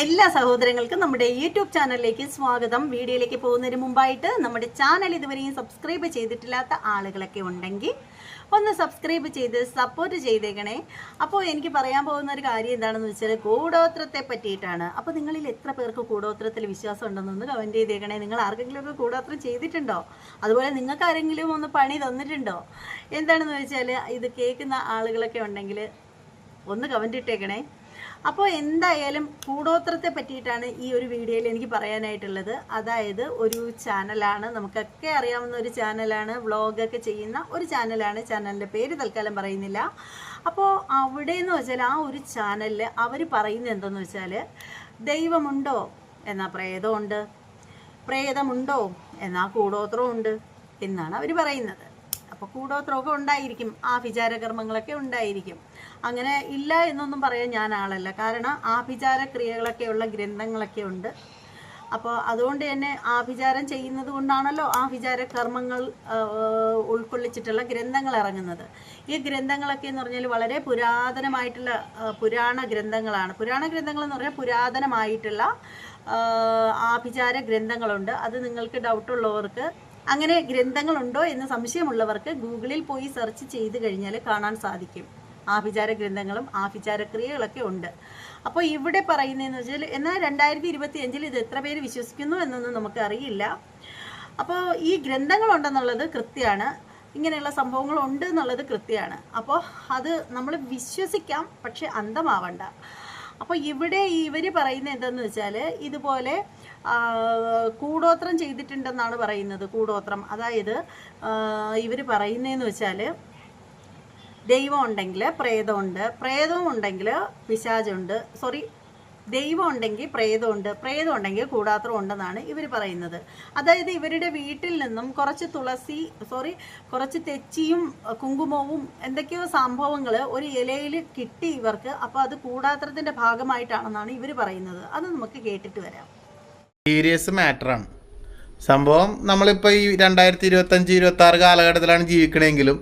എല്ലാ സഹോദരങ്ങൾക്കും നമ്മുടെ യൂട്യൂബ് ചാനലിലേക്ക് സ്വാഗതം. വീഡിയോയിലേക്ക് പോകുന്നതിന് മുമ്പായിട്ട് നമ്മുടെ ചാനൽ ഇതുവരെയും സബ്സ്ക്രൈബ് ചെയ്തിട്ടില്ലാത്ത ആളുകളൊക്കെ ഉണ്ടെങ്കിൽ ഒന്ന് സബ്സ്ക്രൈബ് ചെയ്ത് സപ്പോർട്ട് ചെയ്തേക്കണേ. അപ്പോൾ എനിക്ക് പറയാൻ പോകുന്ന ഒരു കാര്യം എന്താണെന്ന് വെച്ചാൽ കൂടോത്രത്തെ പറ്റിയിട്ടാണ്. അപ്പോൾ നിങ്ങളിൽ എത്ര പേർക്ക് കൂടോത്രത്തിൽ വിശ്വാസം ഉണ്ടെന്നൊന്ന് കമന്റ് ചെയ്തേക്കണേ. നിങ്ങൾ ആർക്കെങ്കിലുമൊക്കെ കൂടോത്രം ചെയ്തിട്ടുണ്ടോ? അതുപോലെ നിങ്ങൾക്ക് ആരെങ്കിലും ഒന്ന് പണി തന്നിട്ടുണ്ടോ? എന്താണെന്ന് വെച്ചാൽ ഇത് കേൾക്കുന്ന ആളുകളൊക്കെ ഉണ്ടെങ്കിൽ ഒന്ന് കമന്റ് ഇട്ടേക്കണേ. അപ്പോൾ എന്തായാലും കൂടോത്രത്തെ പറ്റിയിട്ടാണ് ഈ ഒരു വീഡിയോയിൽ എനിക്ക് പറയാനായിട്ടുള്ളത്. അതായത് ഒരു ചാനലാണ് നമുക്കൊക്കെ അറിയാവുന്ന ഒരു ചാനലാണ് വ്ളോഗൊക്കെ ചെയ്യുന്ന ഒരു ചാനലാണ്. ചാനലിന്റെ പേര് തൽക്കാലം പറയുന്നില്ല. അപ്പോൾ അവിടെ എന്ന് വെച്ചാൽ ആ ഒരു ചാനലിൽ അവർ പറയുന്നത് എന്തെന്ന് വെച്ചാൽ ദൈവമുണ്ടോ എന്നാൽ പ്രേതമുണ്ട്. പ്രേതമുണ്ടോ എന്നാൽ കൂടോത്രമുണ്ട് എന്നാണ് അവർ പറയുന്നത്. അപ്പോൾ കൂടോത്രമൊക്കെ ഉണ്ടായിരിക്കും ആ വിചാരകർമ്മങ്ങളൊക്കെ ഉണ്ടായിരിക്കും. അങ്ങനെ ഇല്ല എന്നൊന്നും പറയാൻ ഞാൻ ആളല്ല. കാരണം ആഭിചാര ക്രിയകളൊക്കെയുള്ള ഗ്രന്ഥങ്ങളൊക്കെ ഉണ്ട്. അപ്പോൾ അതുകൊണ്ട് തന്നെ ആഭിചാരം ചെയ്യുന്നത് കൊണ്ടാണല്ലോ ആഭിചാര കർമ്മങ്ങൾ ഉൾക്കൊള്ളിച്ചിട്ടുള്ള ഗ്രന്ഥങ്ങൾ ഇറങ്ങുന്നത്. ഈ ഗ്രന്ഥങ്ങളൊക്കെ എന്ന് പറഞ്ഞാൽ വളരെ പുരാതനമായിട്ടുള്ള പുരാണ ഗ്രന്ഥങ്ങളാണ്. പുരാണ ഗ്രന്ഥങ്ങൾ എന്ന് പറഞ്ഞാൽ പുരാതനമായിട്ടുള്ള ആഭിചാര ഗ്രന്ഥങ്ങളുണ്ട്. അത് നിങ്ങൾക്ക് ഡൗട്ടുള്ളവർക്ക് അങ്ങനെ ഗ്രന്ഥങ്ങളുണ്ടോ എന്ന് സംശയമുള്ളവർക്ക് ഗൂഗിളിൽ പോയി സെർച്ച് ചെയ്ത് കഴിഞ്ഞാൽ കാണാൻ സാധിക്കും. ആഭിചാര ഗ്രന്ഥങ്ങളും ആഭിചാര ക്രിയകളൊക്കെ ഉണ്ട്. അപ്പോൾ ഇവിടെ പറയുന്നതെന്ന് വെച്ചാൽ എന്നാൽ രണ്ടായിരത്തി ഇരുപത്തി അഞ്ചിൽ ഇത് എത്ര പേര് വിശ്വസിക്കുന്നു എന്നൊന്നും നമുക്ക് അറിയില്ല. അപ്പോൾ ഈ ഗ്രന്ഥങ്ങളുണ്ടെന്നുള്ളത് കൃത്യമാണ്. ഇങ്ങനെയുള്ള സംഭവങ്ങൾ ഉണ്ട് എന്നുള്ളത് കൃത്യമാണ്. അപ്പോൾ അത് നമ്മൾ വിശ്വസിക്കാം പക്ഷെ അന്ധമാവണ്ട അപ്പോൾ ഇവിടെ ഇവർ പറയുന്നത് എന്താണെന്ന് വെച്ചാൽ ഇതുപോലെ കൂടോത്രം ചെയ്തിട്ടുണ്ടെന്നാണ് പറയുന്നത് കൂടോത്രം. അതായത് ഇവർ പറയുന്നതെന്ന് വെച്ചാൽ ദൈവം ഉണ്ടെങ്കിൽ പ്രേതമുണ്ട് പ്രേതവും ഉണ്ടെങ്കിൽ പിശാചുണ്ട് സോറി ദൈവം ഉണ്ടെങ്കിൽ പ്രേതമുണ്ട് പ്രേതം ഉണ്ടെങ്കിൽ കൂടാത്രം ഉണ്ടെന്നാണ് ഇവർ പറയുന്നത്. അതായത് ഇവരുടെ വീട്ടിൽ നിന്നും കുറച്ച് തുളസി സോറി കുറച്ച് തെച്ചിയും കുങ്കുമവും എന്തൊക്കെയോ സംഭവങ്ങൾ ഒരു ഇലയിൽ കിട്ടി ഇവർക്ക് അപ്പോൾ അത് കൂടാത്രത്തിന്റെ ഭാഗമായിട്ടാണെന്നാണ് ഇവർ പറയുന്നത്. അത് നമുക്ക് കേട്ടിട്ട് വരാം. സീരിയസ് മാറ്ററാണ് സംഭവം നമ്മളിപ്പോൾ ഈ രണ്ടായിരത്തി ഇരുപത്തഞ്ച് ഇരുപത്തി ആറ് കാലഘട്ടത്തിലാണ് ജീവിക്കണമെങ്കിലും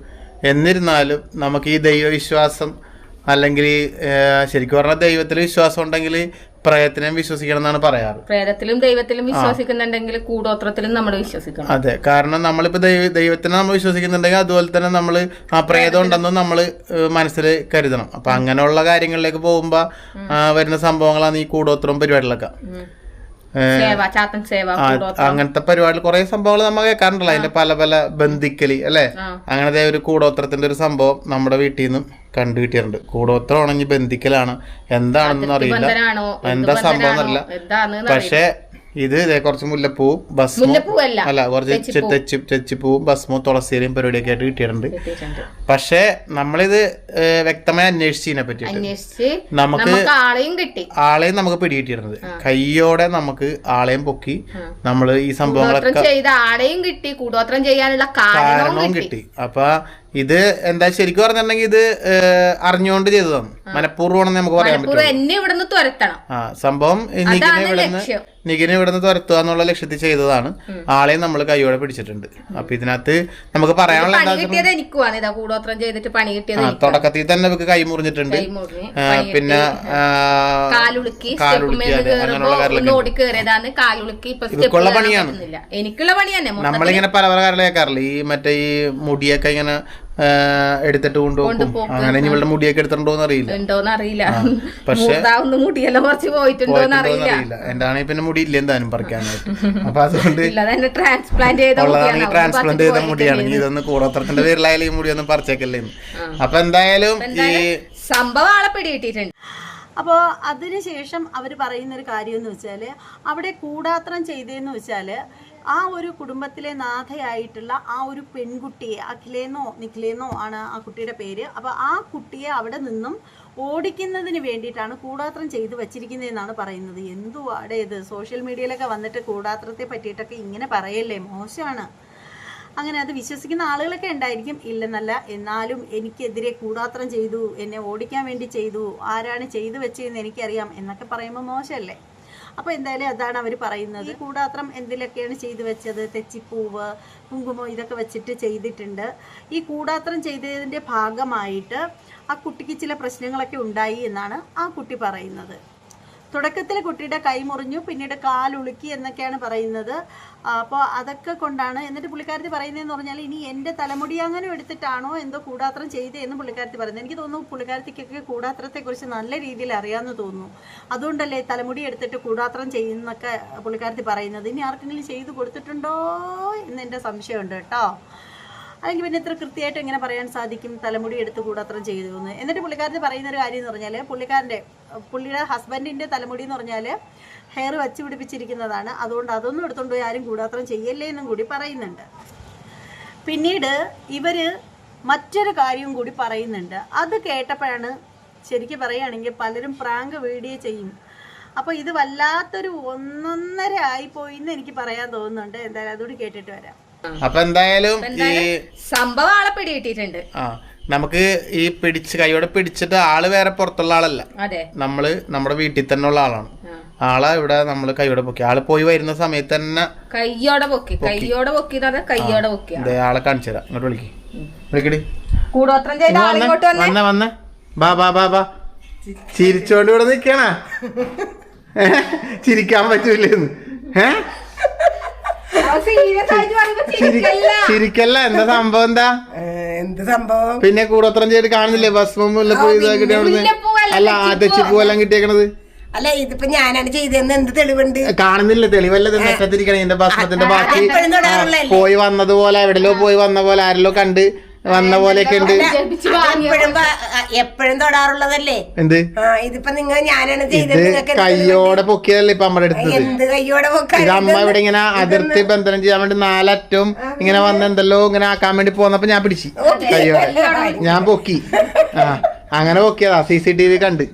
എന്നിരുന്നാലും നമുക്ക് ഈ ദൈവവിശ്വാസം അല്ലെങ്കിൽ ശരിക്കും പറഞ്ഞാൽ ദൈവത്തിൽ വിശ്വാസം ഉണ്ടെങ്കിൽ പ്രയത്നം വിശ്വസിക്കണം എന്നാണ് പറയാറ്. പ്രേതത്തിലും ദൈവത്തിലും വിശ്വസിക്കുന്നുണ്ടെങ്കിൽ കൂടോത്രത്തിലും നമ്മൾ വിശ്വസിക്കണം. അതെ കാരണം നമ്മളിപ്പോൾ ദൈവ ദൈവത്തിനെ നമ്മൾ വിശ്വസിക്കുന്നുണ്ടെങ്കിൽ അതുപോലെ തന്നെ നമ്മൾ ആ പ്രേതം ഉണ്ടെന്നും നമ്മൾ മനസ്സിൽ കരുതണം. അപ്പം അങ്ങനെയുള്ള കാര്യങ്ങളിലേക്ക് പോകുമ്പോൾ വരുന്ന സംഭവങ്ങളാണ് ഈ കൂടോത്രം പരിപാടികളൊക്കെ. അങ്ങനത്തെ പരിപാടി കുറെ സംഭവങ്ങൾ നമ്മൾ കേൾക്കാറുണ്ടല്ലോ. അതിന്റെ പല പല ബന്ധിക്കലി അല്ലെ. അങ്ങനത്തെ ഒരു കൂടോത്രത്തിന്റെ ഒരു സംഭവം നമ്മുടെ വീട്ടിൽ നിന്നും കണ്ടു കിട്ടിയിട്ടുണ്ട്. കൂടോത്രം ആണെങ്കിൽ ബന്ധിക്കലാണ്. എന്താണെന്നൊന്നും അറിയില്ല. എന്താ സംഭവം എന്നറിയില്ല. പക്ഷേ ഇത് ഇതേ കുറച്ച് മുല്ലപ്പൂ ബസ് അല്ല കുറച്ച് തെച്ചി തെച്ചിപ്പൂവും ബസ്മോ തുളസിയിലും പരിപാടിയൊക്കെ ആയിട്ട് കിട്ടിയിട്ടുണ്ട്. കിട്ടിയിട്ടുണ്ട്. പക്ഷേ നമ്മളിത് വ്യക്തമായി അന്വേഷിച്ചതിനെ പറ്റിയിട്ട്. അന്വേഷിച്ച് നമുക്ക് ആളെയും നമുക്ക് പിടികിട്ടിയിട്ടുണ്ട്. കയ്യോടെ നമുക്ക് ആളെയും പൊക്കി നമ്മൾ ഈ സംഭവങ്ങളൊക്കെ ആളെയും കിട്ടി കൂടോത്രം ചെയ്യാനുള്ള കാരണവും കിട്ടി. അപ്പൊ ഇത് എന്താ ശരിക്കും പറഞ്ഞിട്ടുണ്ടെങ്കിൽ ഇത് അറിഞ്ഞുകൊണ്ട് ചെയ്തതാണ്. മനഃപൂർവമാണെന്ന് നമുക്ക് പറയാൻ പറ്റും എന്നെ ഇവിടുന്ന് തുരത്തണം. ആ സംഭവം എനിക്ക് ഇവിടുന്ന് നിഖിനെ ഇവിടുന്ന് തുരത്തുക എന്നുള്ള ലക്ഷ്യത്തിൽ ചെയ്തതാണ്. ആളെയും നമ്മൾ കൈയോടെ പിടിച്ചിട്ടുണ്ട്. അപ്പൊ ഇതിനകത്ത് നമുക്ക് പറയാനുള്ള തുടക്കത്തിൽ തന്നെ നമുക്ക് കൈ മുറിഞ്ഞിട്ടുണ്ട്. പിന്നെ ഇതൊക്കെയുള്ള പണിയാണ്. എനിക്കുള്ള പണിയാണ് നമ്മളിങ്ങനെ പല പല കാര്യങ്ങൾ കേൾക്കാറില്ല ഈ മറ്റേ ഈ മുടിയൊക്കെ ഇങ്ങനെ എടുത്തിട്ട് കൊണ്ടുപോകും അങ്ങനെ ഇനി ഇവളുടെ മുടിയൊക്കെ എടുത്തിട്ടുണ്ടോന്ന് അറിയില്ല. ഉണ്ടോന്ന് അറിയില്ല. പക്ഷേ- മുടിയെല്ലാം കുറച്ച് പോയിട്ടുണ്ടോന്ന് അറിയില്ല. എന്റെ ആണെങ്കിൽ പിന്നെ മുടി ഇല്ല എന്തായാലും പറിക്കാനായിട്ട്. അപ്പൊ അതുകൊണ്ട് ട്രാൻസ്പ്ലാന്റ് ചെയ്ത മുടിയാണ്. ട്രാൻസ്പ്ലാന്റ് ചെയ്ത മുടിയാണ്. ഇനി ഇതൊന്ന് കൂടോത്രത്തിന്റെ പേരിലായാലും ഈ മുടി ഒന്നും പറിച്ചേക്കല്ലേ അപ്പൊ എന്തായാലും ഈ സംഭവം ആളെ പിടികിട്ടിട്ടുണ്ട് അപ്പോൾ അതിനുശേഷം അവർ പറയുന്നൊരു കാര്യം എന്ന് വെച്ചാൽ അവിടെ കൂടാത്രം ചെയ്തതെന്ന് വെച്ചാൽ ആ ഒരു കുടുംബത്തിലെ നാഥയായിട്ടുള്ള ആ ഒരു പെൺകുട്ടിയെ അഖിലേന്നോ നിഖിലേന്നോ ആണ് ആ കുട്ടിയുടെ പേര്. അപ്പോൾ ആ കുട്ടിയെ അവിടെ നിന്നും ഓടിക്കുന്നതിന് വേണ്ടിയിട്ടാണ് കൂടാത്രം ചെയ്തു വച്ചിരിക്കുന്നതെന്നാണ് പറയുന്നത്. എന്തുവാടെ ഇത്? സോഷ്യൽ മീഡിയയിലൊക്കെ വന്നിട്ട് കൂടാത്രത്തെ പറ്റിയിട്ടൊക്കെ ഇങ്ങനെ പറയല്ലേ? മോശമാണ്. അങ്ങനെ അത് വിശ്വസിക്കുന്ന ആളുകളൊക്കെ ഉണ്ടായിരിക്കും. ഇല്ലെന്നല്ല എന്നാലും എനിക്കെതിരെ കൂടാത്രം ചെയ്തു എന്നെ ഓടിക്കാൻ വേണ്ടി ചെയ്തു ആരാണ് ചെയ്തു വെച്ചതെന്ന് എനിക്കറിയാം എന്നൊക്കെ പറയുമ്പോൾ മോശമല്ലേ? അപ്പോൾ എന്തായാലും അതാണ് അവർ പറയുന്നത്. കൂടാത്രം എന്തിലൊക്കെയാണ് ചെയ്തു വെച്ചത്? തെച്ചിപ്പൂവ് കുങ്കുമം ഇതൊക്കെ വെച്ചിട്ട് ചെയ്തിട്ടുണ്ട്. ഈ കൂടാത്രം ചെയ്തതിന്റെ ഭാഗമായിട്ട് ആ കുട്ടിക്ക് ചില പ്രശ്നങ്ങളൊക്കെ ഉണ്ടായി എന്നാണ് ആ കുട്ടി പറയുന്നത്. തുടക്കത്തിൽ കുട്ടിയുടെ കൈ മുറിഞ്ഞു പിന്നീട് കാലുളുക്കി എന്നൊക്കെയാണ് പറയുന്നത്. അപ്പോൾ അതൊക്കെ കൊണ്ടാണ് എന്നിട്ട് പുള്ളിക്കാരത്തി പറയുന്നതെന്ന് പറഞ്ഞാൽ ഇനി എന്റെ തലമുടി അങ്ങനെ എടുത്തിട്ടാണോ എന്തോ കൂടാത്രം ചെയ്തേ എന്ന് പുള്ളിക്കാരത്തി പറയുന്നത്. എനിക്ക് തോന്നുന്നു പുള്ളിക്കാരത്തിക്കൊക്കെ കൂടാത്രത്തെക്കുറിച്ച് നല്ല രീതിയിൽ അറിയാമെന്ന് തോന്നുന്നു. അതുകൊണ്ടല്ലേ തലമുടി എടുത്തിട്ട് കൂടാത്രം ചെയ്യുന്നൊക്കെ പുള്ളിക്കാരത്തി പറയുന്നത്. ഇനി ആർക്കെങ്കിലും ചെയ്തു കൊടുത്തിട്ടുണ്ടോ എന്ന് എന്റെ സംശയമുണ്ട് കേട്ടോ. അല്ലെങ്കിൽ പിന്നെ ഇത്ര കൃത്യമായിട്ട് എങ്ങനെ പറയാൻ സാധിക്കും തലമുടി എടുത്ത് കൂടാത്രം ചെയ്തു എന്ന് എന്നിട്ട് പുള്ളിക്കാരന്റെ പറയുന്ന ഒരു കാര്യം എന്ന് പറഞ്ഞാൽ പുള്ളിക്കാരന്റെ പുള്ളിയുടെ ഹസ്ബൻഡിന്റെ തലമുടി എന്ന് പറഞ്ഞാൽ ഹെയർ വച്ച് പിടിപ്പിച്ചിരിക്കുന്നതാണ്. അതുകൊണ്ട് അതൊന്നും എടുത്തുകൊണ്ട് പോയി ആരും കൂടാത്രം ചെയ്യല്ലേ എന്നും കൂടി പറയുന്നുണ്ട്. പിന്നീട് ഇവർ മറ്റൊരു കാര്യവും കൂടി പറയുന്നുണ്ട്. അത് കേട്ടപ്പോഴാണ് ശരിക്കും പറയുകയാണെങ്കിൽ പലരും പ്രാങ്ക് വീഡിയോ ചെയ്യും. അപ്പോൾ ഇത് വല്ലാത്തൊരു ഒന്നൊന്നര ആയിപ്പോയി എന്ന് എനിക്ക് പറയാൻ തോന്നുന്നുണ്ട്. എന്തായാലും അതുകൂടി കേട്ടിട്ട് വരാം. അപ്പൊ എന്തായാലും ഈ സംഭവം ആളെ പിടികിട്ടിട്ടുണ്ട് ആ നമുക്ക് ഈ പിടിച്ച് കൈയോടെ പിടിച്ചിട്ട് ആൾ വേറെ പുറത്തുള്ള ആളല്ല. നമ്മൾ നമ്മുടെ വീട്ടിൽ തന്നെ ഉള്ള ആളാണ്. ആളെ ഇവിടെ നമ്മൾ കൈയോടെ പൊക്കി. ആൾ പോയി വരുന്ന സമയത്ത് തന്നെ കയ്യോടെ പൊക്കി. കയ്യോടെ പൊക്കി കൈയോടെ പൊക്കി ആളെ കാണിച്ചു തരാം. ഇങ്ങോട്ട് വിളിക്കി. വിളിക്കടി. വന്ന്. ബാ ബാ ബാ ബാ. ചിരിച്ചോണ്ട് ഇവിടെ നിക്കണ ചിരിക്കാൻ പറ്റൂലെന്ന്. ഏ സീരിയസ് ആയിട്ട് പറയുമ്പോ ചിരി- ചിരിക്കല്ല. എന്താ സംഭവം എന്താ? എന്ത് സംഭവം? പിന്നെ കൂടോത്രം ചെയ്ത് കാണുന്നില്ലേ? ഭസ്മം മുല്ലപ്പൂ ഇതൊക്കെ അല്ല ആദ്യ എല്ലാം കിട്ടിയേക്കണത്. അല്ല ഇതിപ്പോ ഞാനാണ് ചെയ്തതെന്ന് എന്ത് തെളിവുണ്ട്? കാണുന്നില്ല. തെളിവല്ലേ നെറ്റത്തിരിക്കണ എന്റെ ഭസ്മത്തിന്റെ ബാക്കി? പോയി വന്നതുപോലെ എവിടെല്ലോ പോയി വന്ന പോലെ ആരെല്ലോ കണ്ട് വന്ന പോലെയൊക്കെ ഉണ്ട്. എപ്പോഴും എപ്പോഴും തൊടാറുള്ളതല്ലേ? എന്ത്? ആ ഇതിപ്പോ നിങ്ങൾ ഞാനാണ് ചെയ്തത്. കയ്യോടെ പൊക്കിയതല്ലേ ഇപ്പൊ അമ്മയുടെ അടുത്തത്? എന്ത് കയ്യോടെ വെക്കാൻ അമ്മ ഇവിടെ ഇങ്ങനെ അതിർത്തി ബന്ധനം ചെയ്യാൻ വേണ്ടി നാലറ്റവും ഇങ്ങനെ വന്ന് എന്തല്ലോ ഇങ്ങനെ ആക്കാൻ വേണ്ടി പോന്നപ്പോ ഞാൻ പിടിച്ചു. കയ്യോടെ. ഞാൻ പൊക്കി. ആ അങ്ങനെ പൊക്കിയതാ. സി സി ടി വി കണ്ട്.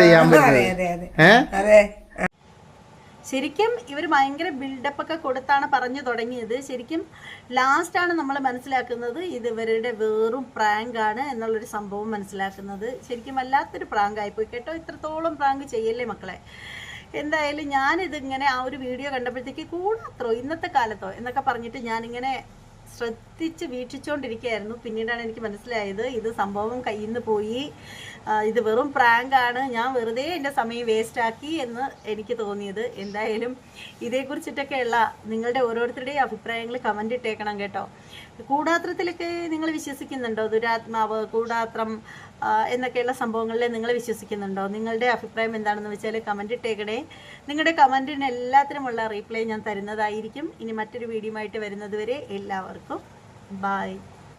ചെയ്യാൻ അതെ പറ്റുന്നത് അതെ. അതെ. ഏഹ് ശരിക്കും ഇവർ ഭയങ്കര ബിൽഡപ്പ് ഒക്കെ കൊടുത്താണ് പറഞ്ഞു തുടങ്ങിയത്. ശരിക്കും ലാസ്റ്റാണ് നമ്മൾ മനസ്സിലാക്കുന്നത് ഇത് ഇവരുടെ വെറും പ്രാങ്കാണ് എന്നുള്ളൊരു സംഭവം മനസ്സിലാക്കുന്നത്. ശരിക്കും വല്ലാത്തൊരു പ്രാങ്ക് ആയിപ്പോയി കേട്ടോ. ഇത്രത്തോളം പ്രാങ്ക് ചെയ്യല്ലേ മക്കളെ? എന്തായാലും ഞാനിതിങ്ങനെ ആ ഒരു വീഡിയോ കണ്ടപ്പോഴത്തേക്ക് കൂടാത്രോ ഇന്നത്തെ കാലത്തോ എന്നൊക്കെ പറഞ്ഞിട്ട് ഞാനിങ്ങനെ ശ്രദ്ധിച്ച് വീക്ഷിച്ചുകൊണ്ടിരിക്കുകയായിരുന്നു പിന്നീടാണ് എനിക്ക് മനസ്സിലായത് ഇത് സംഭവം കയ്യിൽ നിന്ന് പോയി ഇത് വെറും പ്രാങ്കാണ് ഞാൻ വെറുതെ എന്റെ സമയം വേസ്റ്റാക്കി എന്ന് എനിക്ക് തോന്നിയത്. എന്തായാലും ഇതേക്കുറിച്ചിട്ടൊക്കെയുള്ള നിങ്ങളുടെ ഓരോരുത്തരുടെയും അഭിപ്രായങ്ങൾ കമന്റ് ഇട്ടേക്കണം കേട്ടോ. കൂടാത്രത്തിലൊക്കെ നിങ്ങൾ വിശ്വസിക്കുന്നുണ്ടോ? ദുരാത്മാവ് കൂടാത്രം എന്നൊക്കെയുള്ള സംഭവങ്ങളിൽ നിങ്ങൾ വിശ്വസിക്കുന്നുണ്ടോ? നിങ്ങളുടെ അഭിപ്രായം എന്താണെന്ന് വെച്ചാൽ കമന്റ് ഇട്ടേക്കണേ. നിങ്ങളുടെ കമന്റിന് എല്ലാത്തിനുമുള്ള റീപ്ലൈ ഞാൻ തരുന്നതായിരിക്കും. ഇനി മറ്റൊരു വീഡിയോ ആയിട്ട് വരുന്നത് വരെ എല്ലാവർക്കും ബായ്